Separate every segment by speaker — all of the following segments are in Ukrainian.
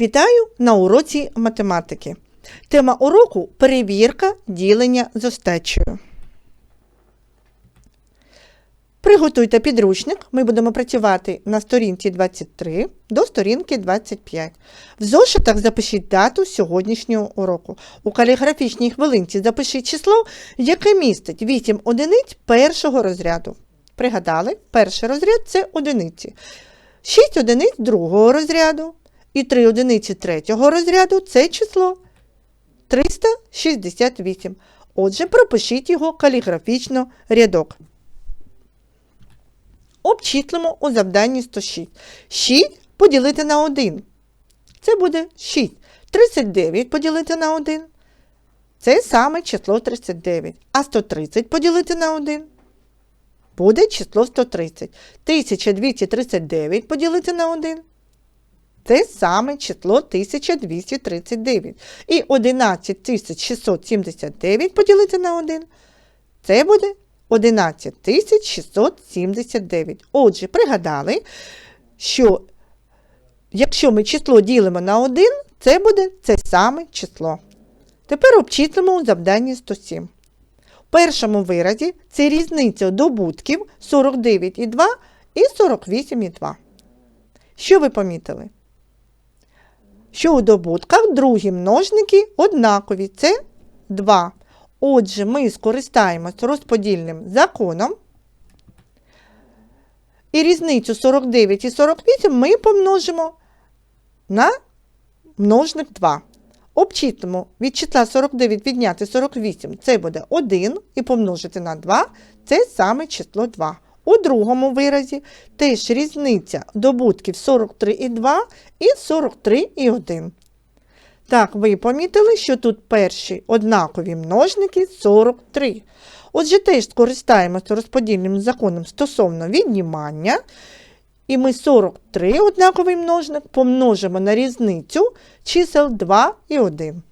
Speaker 1: Вітаю на уроці математики. Тема уроку перевірка ділення з остачею. Приготуйте підручник. Ми будемо працювати на сторінці 23 до сторінки 25. В зошитах запишіть дату сьогоднішнього уроку. У каліграфічній хвилинці запишіть число, яке містить 8 одиниць першого розряду. Пригадали, перший розряд це одиниці. 6 одиниць другого розряду і 3 одиниці третього розряду це число 368. Отже, пропишіть його каліграфічно рядок. Обчислимо у завданні 106. 6 поділити на 1. Це буде 6. 39 поділити на 1. Це саме число 39. А 130 поділити на 1. Буде число 130. 1239 поділити на 1. Це саме число 1239. І 11679 поділити на 1. Це буде 11679. Отже, пригадали, що якщо ми число ділимо на 1, це буде це саме число. Тепер обчислимо у завданні 107. В першому виразі це різниця добутків 49,2 і 48,2. Що ви помітили? Що у добутках другі множники однакові це 2. Отже, ми скористаємось розподільним законом. І різницю 49 і 48 ми помножимо на множник 2. Обчислимо від числа 49 відняти 48, це буде 1, і помножити на 2 це саме число 2. У другому виразі теж різниця добутків 43,2 і 43,1. Так, ви помітили, що тут перші однакові множники 43. Отже, теж скористаємося розподільним законом стосовно віднімання. І ми 43 однаковий множник помножимо на різницю чисел 2 і 1.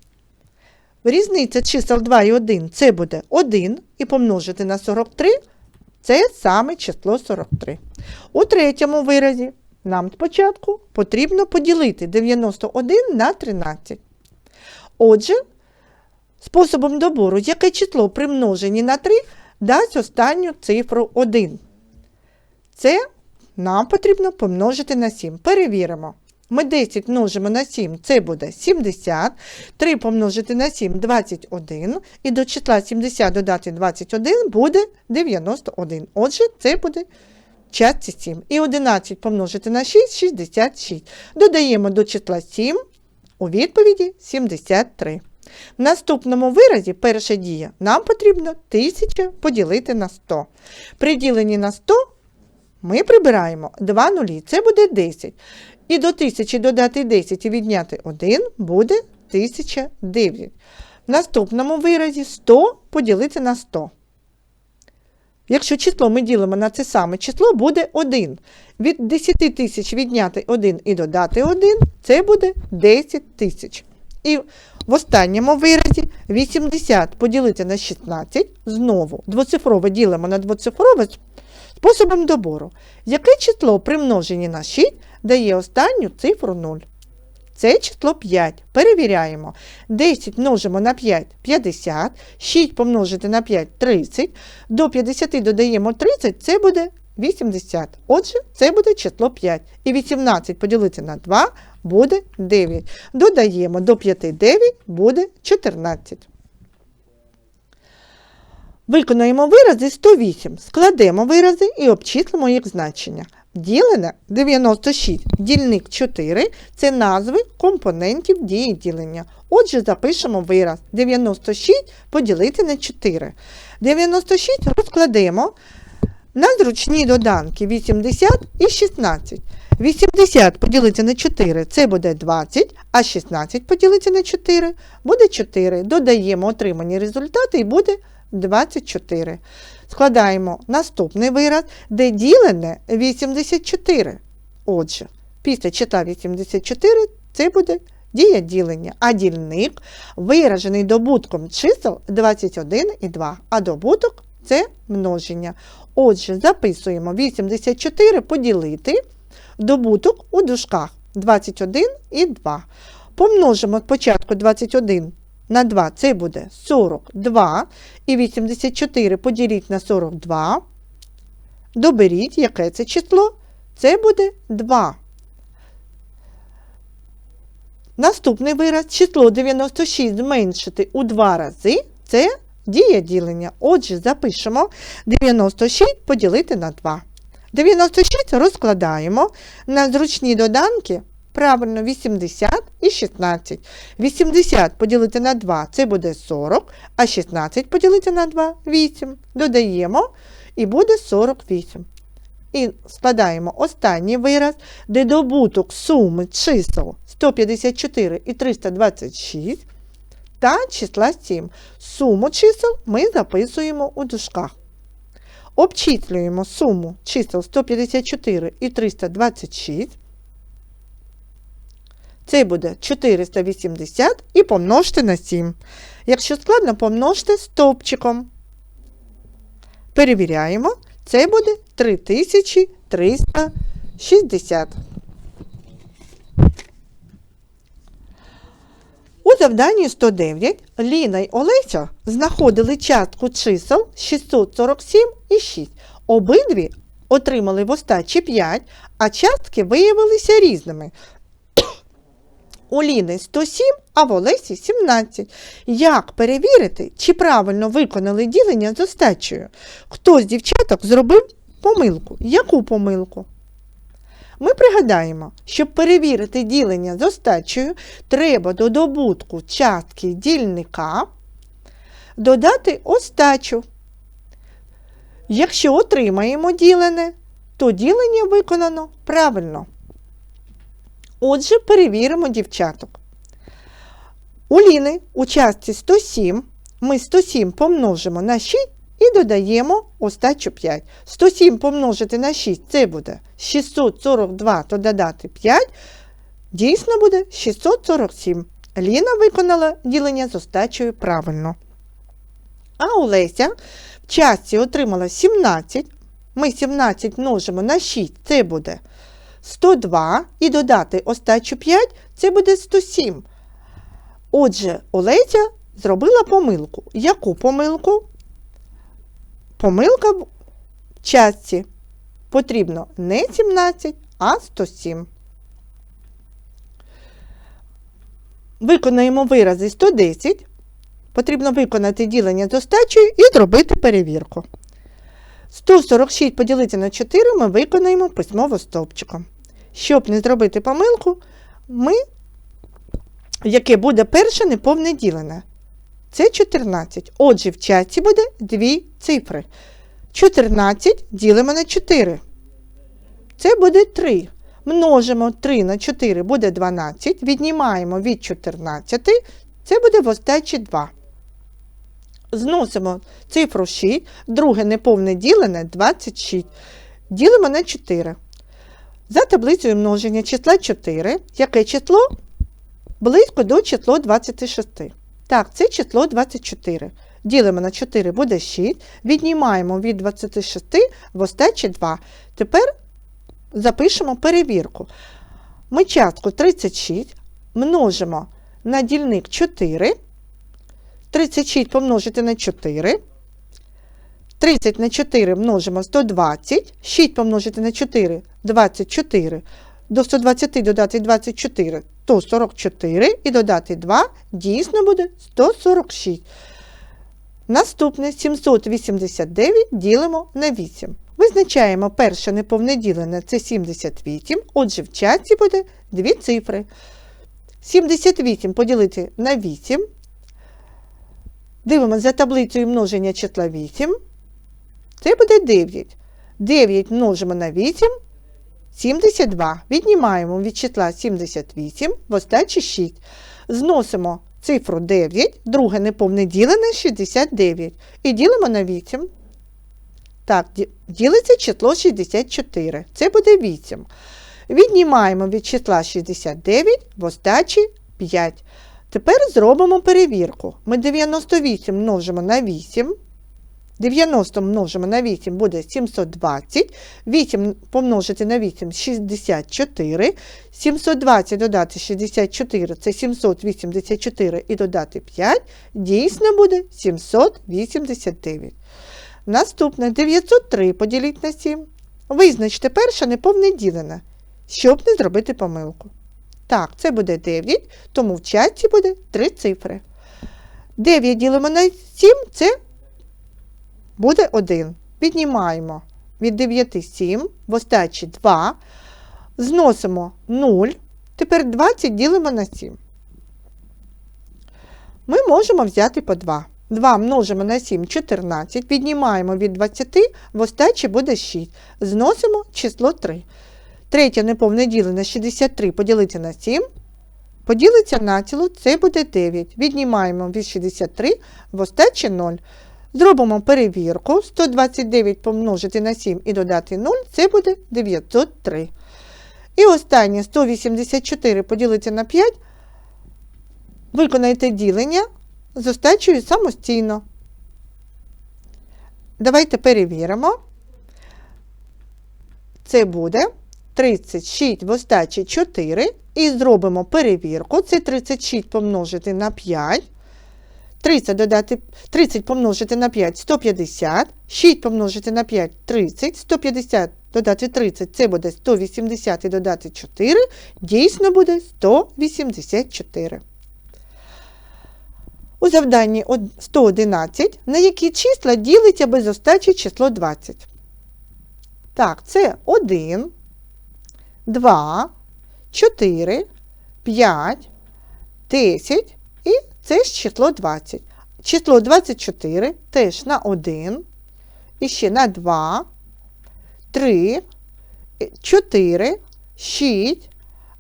Speaker 1: Різниця чисел 2 і 1 це буде 1 і помножити на 43 це саме число 43. У третьому виразі нам спочатку потрібно поділити 91 на 13. Отже, способом добору, яке число при множенні на 3 дасть останню цифру 1. Це нам потрібно помножити на 7. Перевіримо. Ми 10 множимо на 7, це буде 70. 3 помножити на 7 21. І до числа 70 додати 21 буде 91. Отже, це буде часті 7. І 11 помножити на 6 66. Додаємо до числа 7 у відповіді 73. В наступному виразі перша дія нам потрібно 1000 поділити на 100. При діленні на 100 ми прибираємо 2 нулі, це буде 10. І до 1000 додати 10 і відняти 1 буде 1009. В наступному виразі 100 поділити на 100. Якщо число ми ділимо на це саме число, буде 1. Від 10 тисяч відняти 1 і додати 1 це буде 10 тисяч. І в останньому виразі 80 поділити на 16, знову двоцифрове ділимо на двоцифрове способом добору. Яке число при множенні на 6 дає останню цифру 0? Це число 5. Перевіряємо. 10 множимо на 5 50, 6 помножити на 5 30. До 50 додаємо 30, це буде 80. Отже, це буде число 5. І 18 поділити на 2 буде 9. Додаємо до 5 9 буде 14. Виконуємо вирази 108. Складемо вирази і обчислимо їх значення. Ділене 96, дільник 4 це назви компонентів дії ділення. Отже, запишемо вираз 96 поділити на 4. 96 розкладемо на зручні доданки 80 і 16. 80 поділити на 4 це буде 20, а 16 поділити на 4 буде 4. Додаємо отримані результати і буде 24. Складаємо наступний вираз, де ділене 84. Отже, після числа 84 це буде дія ділення, а дільник виражений добутком чисел 21 і 2, а добуток це множення. Отже, записуємо 84 поділити добуток у дужках 21 і 2. Помножимо спочатку 21 на 2, це буде 42. І 84 поділіть на 42. Доберіть, яке це число? Це буде 2. Наступний вираз число 96 зменшити у 2 рази це дія ділення. Отже, запишемо 96 поділити на 2. 96 розкладаємо на зручні доданки. Правильно, 80 і 16. 80 поділити на 2 це буде 40, а 16 поділити на 2 8. Додаємо і буде 48. І складаємо останній вираз, де добуток суми чисел 154 і 326 та числа 7. Суму чисел ми записуємо у дужках. Обчислюємо суму чисел 154 і 326. Це буде 480 і помножте на 7. Якщо складно, помножте стовпчиком. Перевіряємо. Це буде 3360. У завданні 109 Ліна й Олеся знаходили частку чисел 647 і 6. Обидві отримали в остачі 5, а частки виявилися різними. У Ліни 107, а в Олесі 17. Як перевірити, чи правильно виконали ділення з остачею? Хто з дівчаток зробив помилку? Яку помилку? Ми пригадаємо, щоб перевірити ділення з остачею, треба до добутку частки дільника додати остачу. Якщо отримаємо ділене, то ділення виконано правильно. Отже, перевіримо дівчаток. У Ліни у частці 107 ми 107 помножимо на 6 і додаємо остачу 5. 107 помножити на 6 це буде 642, то додати 5, дійсно буде 647. Ліна виконала ділення з остачею правильно. А Олеся в частці отримала 17. Ми 17 множимо на 6, це буде 102 і додати остачу 5 це буде 107. Отже, Олеся зробила помилку. Яку помилку? Помилка в частці потрібно не 17, а 107. Виконаємо вирази 110. Потрібно виконати ділення з остачею і зробити перевірку. 146 поділити на 4 ми виконаємо письмово стовпчиком. Щоб не зробити помилку, ми, яке буде перше неповне ділене. Це 14. Отже, в чаті буде дві цифри. 14 ділимо на 4. Це буде 3. Множимо 3 на 4 буде 12. Віднімаємо від 14. Це буде в остачі 2. Зносимо цифру 6, друге неповне ділене 26. Ділимо на 4. За таблицею множення числа 4, яке число близько до числа 26. Так, це число 24. Ділимо на 4 буде 6. Віднімаємо від 26 в остачі 2. Тепер запишемо перевірку. Ми частку 36 множимо на дільник 4. 36 помножити на 4. 30 на 4 множимо 120. 6 помножити на 4 24. До 120 додати 24, то 44 і додати 2 дійсно буде 146. Наступне 789 ділимо на 8. Визначаємо перше неповне ділене це 78, отже, в часі буде дві цифри. 78 поділити на 8. Дивимося за таблицею множення числа 8. Це буде 9. 9 множимо на 8. 72. Віднімаємо від числа 78 в остачі 6. Зносимо цифру 9, друге неповне ділене 69. І ділимо на 8. Так, ділиться число 64. Це буде 8. Віднімаємо від числа 69 в остачі 5. Тепер зробимо перевірку. Ми 98 множимо на 8. 90 множимо на 8 буде 720. 8 помножити на 8 64. 720 додати 64 це 784 і додати 5. Дійсно буде 789. Наступне 903 поділіть на 7. Визначте перше неповне ділене, щоб не зробити помилку. Так, це буде 9, тому в часті буде 3 цифри. 9 ділимо на 7 це буде 1. Віднімаємо від 9 7, в остачі 2. Зносимо 0. Тепер 20 ділимо на 7. Ми можемо взяти по 2. 2 множимо на 7 14. Віднімаємо від 20, в остачі буде 6. Зносимо число 3. Третє неповне ділене 63 поділити на 7. Поділиться на ціло, це буде 9. Віднімаємо від 63 в остачі 0. Зробимо перевірку. 129 помножити на 7 і додати 0, це буде 903. І останнє 184 поділити на 5. Виконайте ділення з остачею самостійно. Давайте перевіримо. Це буде 36 в остачі 4. І зробимо перевірку. Це 36 помножити на 5. 30 додати 30 помножити на 5 150. 6 помножити на 5 30. 150 додати 30 це буде 180 і додати 4. Дійсно буде 184. У завданні 111 на які числа ділиться без остачі число 20. Так, це 1, 2, 4, 5, 10 і це ж число 20. Число 24 теж на 1, і ще на 2, 3, 4, 6,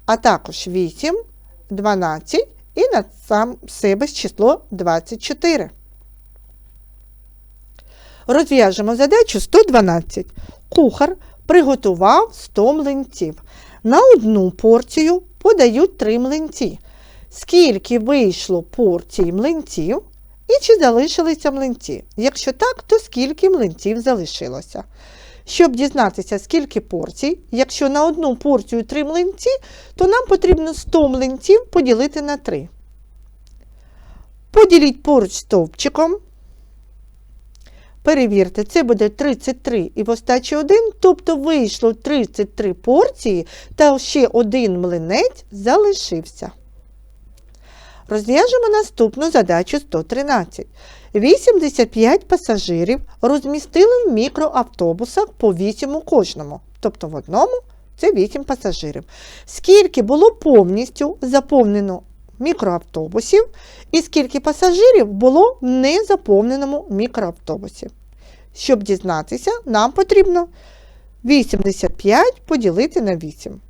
Speaker 1: а також 8, 12 і на сам себе число 24. Розв'яжемо задачу 112. Кухар приготував 100 млинців. На одну порцію подають 3 млинці. Скільки вийшло порцій млинців і чи залишилися млинці? Якщо так, то скільки млинців залишилося? Щоб дізнатися, скільки порцій, якщо на одну порцію 3 млинці, то нам потрібно 100 млинців поділити на 3. Поділіть поруч стовпчиком. Перевірте, це буде 33 і в остачі 1, тобто вийшло 33 порції, та ще один млинець залишився. Розв'яжемо наступну задачу 113. 85 пасажирів розмістили в мікроавтобусах по 8 у кожному. Тобто в одному це 8 пасажирів. Скільки було повністю заповнено мікроавтобусів і скільки пасажирів було в незаповненому мікроавтобусі. Щоб дізнатися, нам потрібно 85 поділити на 8.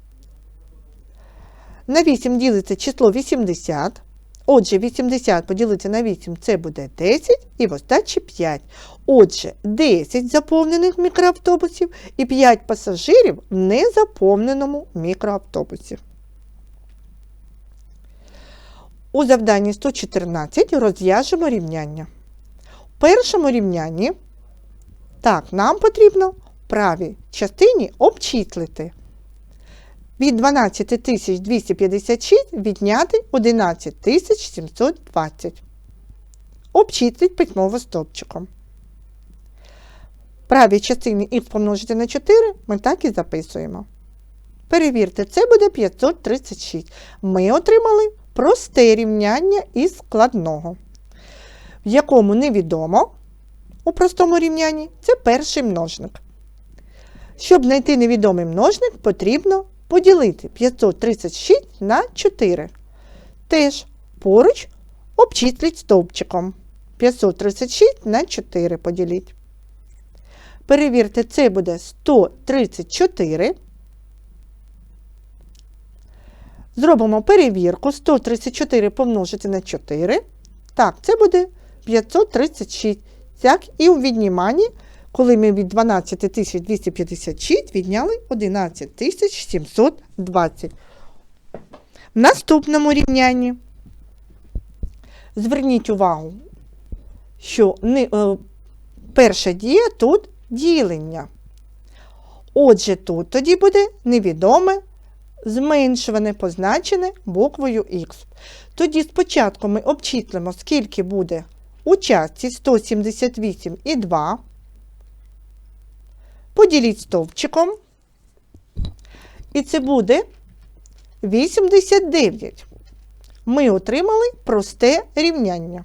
Speaker 1: На 8 ділиться число 80. Отже, 80 поділити на 8 це буде 10 і в остачі 5. Отже, 10 заповнених мікроавтобусів і 5 пасажирів в незаповненому мікроавтобусі. У завданні 114 розв'яжемо рівняння. У першому рівнянні так, нам потрібно правій частині обчислити. Від 12256 відняти 11720. Обчисліть письмово стовпчиком. В правій частині х помножити на 4 ми так і записуємо. Перевірте, це буде 536. Ми отримали просте рівняння із складного, в якому невідомо у простому рівнянні це перший множник. Щоб знайти невідомий множник, потрібно поділити 536 на 4. Теж поруч обчисліть стовпчиком. 536 на 4 поділіть. Перевірте, це буде 134. Зробимо перевірку. 134 помножити на 4. Так, це буде 536. Так, і у відніманні, коли ми від 12256 відняли 11720. В наступному рівнянні зверніть увагу, що не, е, перша дія тут ділення. Отже, тут тоді буде невідоме зменшуване, позначене буквою Х. Тоді спочатку ми обчислимо, скільки буде у частці 178 і 2. Поділіть стовпчиком. І це буде 89. Ми отримали просте рівняння,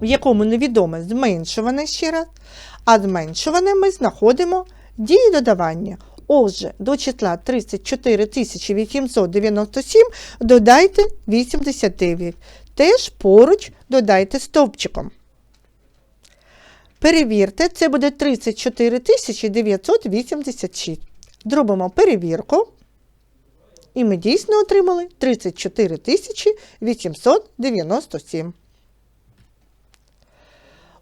Speaker 1: в якому невідоме зменшуване ще раз, а зменшуване ми знаходимо дії додавання. Отже, до числа 34 897 додайте 89. Теж поруч додайте стовпчиком. Перевірте, це буде 34 986. Зробимо перевірку. І ми дійсно отримали 34 897.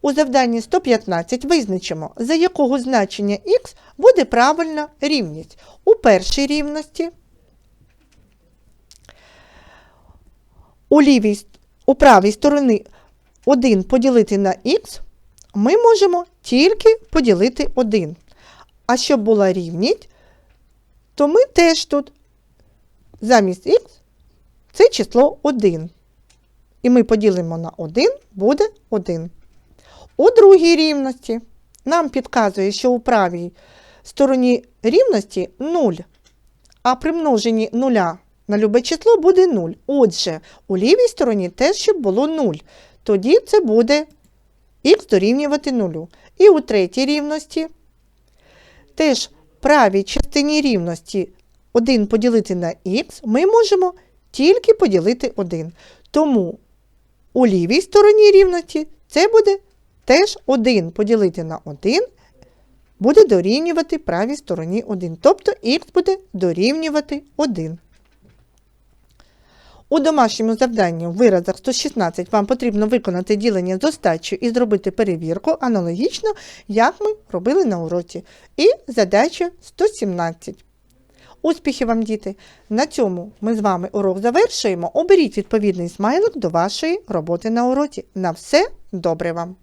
Speaker 1: У завданні 115 визначимо, за якого значення х буде правильна рівність. У першій рівності у, лівій, у правій сторони 1 поділити на х ми можемо тільки поділити 1. А щоб була рівність, то ми теж тут замість х це число 1. І ми поділимо на 1, буде 1. У другій рівності нам підказує, що у правій стороні рівності 0, а при множенні 0 на любе число буде 0. Отже, у лівій стороні теж щоб було 0. Тоді це буде х дорівнювати 0. І у третій рівності теж правій частині рівності 1 поділити на х ми можемо тільки поділити 1. Тому у лівій стороні рівності це буде теж 1 поділити на 1 буде дорівнювати правій стороні 1. Тобто х буде дорівнювати 1. У домашньому завданні в виразах 116 вам потрібно виконати ділення з остачею і зробити перевірку аналогічно, як ми робили на уроці. І задача 117. Успіхів вам, діти! На цьому ми з вами урок завершуємо. Оберіть відповідний смайлик до вашої роботи на уроці. На все добре вам!